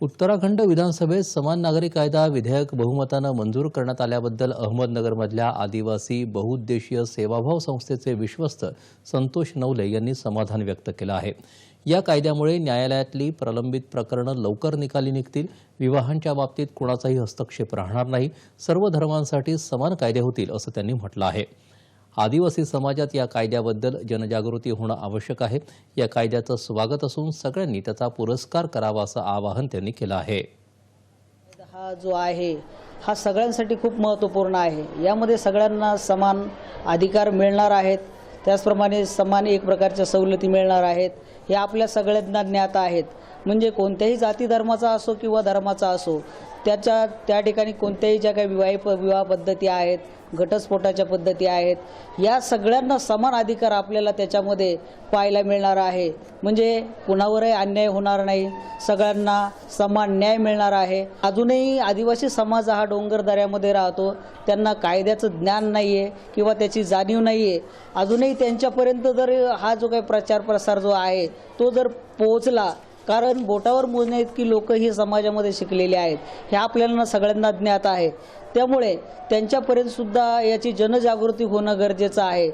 उत्तराखंड विधानसभेत समान नागरी कायदा विधेयक बहुमतानं मंजूर करण्यात आल्याबद्दल अहमदनगरमधल्या आदिवासी बहुउद्देशीय सेवाभाव संस्थेचे विश्वस्त संतोष नवले यांनी समाधान व्यक्त केलं आहे. या कायद्यामुळे न्यायालयातली प्रलंबित प्रकरणं लवकर निकाली निघतील. विवाहांच्या बाबतीत कुणाचाही हस्तक्षेप राहणार नाही. सर्व धर्मांसाठी समान कायदे होतील असं त्यांनी म्हटलं आहे. आदिवासी समाजात या कायद्याबद्दल जनजागृती होणं आवश्यक आहे. या कायद्याचं स्वागत असून सगळ्यांनी त्याचा पुरस्कार करावा असं आवाहन त्यांनी केलं आहे. हा जो आहे हा सगळ्यांसाठी खूप महत्त्वपूर्ण आहे. यामध्ये सगळ्यांना समान अधिकार मिळणार आहेत. त्याचप्रमाणे समान एक प्रकारच्या सवलती मिळणार आहेत. हे आपल्या सगळ्यांना ज्ञात आहेत. म्हणजे कोणत्याही जाती धर्माचा असो किंवा धर्माचा असो त्याच्या त्या ठिकाणी कोणत्याही ज्या काही विवाह विवाह पद्धती आहेत घटस्फोटाच्या पद्धती आहेत या सगळ्यांना समान अधिकार आपल्याला त्याच्यामध्ये पाहायला मिळणार आहे. म्हणजे कुणावरही अन्याय होणार नाही सगळ्यांना समान न्याय मिळणार आहे. अजूनही आदिवासी समाज हा डोंगर दऱ्यामध्ये राहतो त्यांना कायद्याचं ज्ञान नाही आहे किंवा त्याची जाणीव नाही आहे अजूनही त्यांच्यापर्यंत जर हा जो काही प्रचार प्रसार जो आहे तो जर पोहोचला कारण बोटावर मोजण्या इतकी लोक ही समाजामध्ये शिकलेली आहेत. हे आपल्याला सगळ्यांना ज्ञात आहे. त्यामुळे त्यांच्यापर्यंत सुद्धा याची जनजागृती होणं गरजेचं आहे.